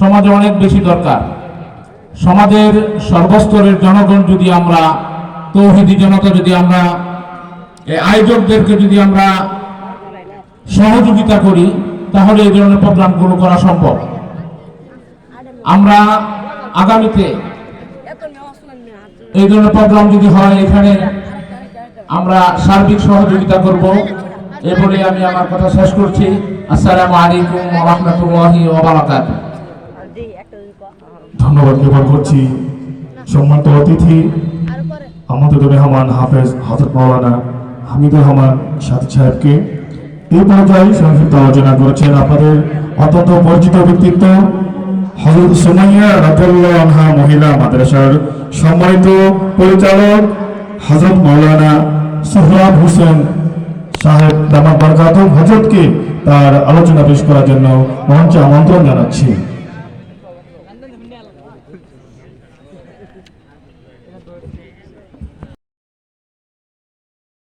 সমাজে অনেক বেশি দরকার। সমাজের সর্বস্তরের জনগণ যদি আমরা, তৌহিদি জনতা যদি আমরা আয়োজকদেরকে যদি আমরা সহযোগিতা করি, তাহলে এই ধরনের প্রোগ্রামগুলো করা সম্ভব। আমরা আগামীতে এই ধরনের প্রোগ্রাম যদি হয় এখানে, আমরা সার্বিক সহযোগিতা করব। বলে আমি আমার কথা শেষ করছি। আসসালামু আলাইকুম রহমতুল্লাহি ওবারাকাত ধন্যবাদ জ্ঞাপন করছি। সম্মানিত অতিথি, আমাদের মেহমান হাফেজ হজরত মৌলানা হামিদুর রহমান সাথী সাহেবকে। এই পর্যায়ে সংক্ষিপ্ত আলোচনা করেছেন আপনাদের অত্যন্ত পরিচিত ব্যক্তিত্ব হজরত সুমাইয়া রাতুল্লাহ মহিলা মাদ্রাসার সম্মানিত পরিচালক হজরত মৌলানা সোহরাব হোসেন সাহেব দামা বরকাত হজরতকে তার আলোচনা পেশ করার জন্য মঞ্চে আমন্ত্রণ জানাচ্ছি। Thank you.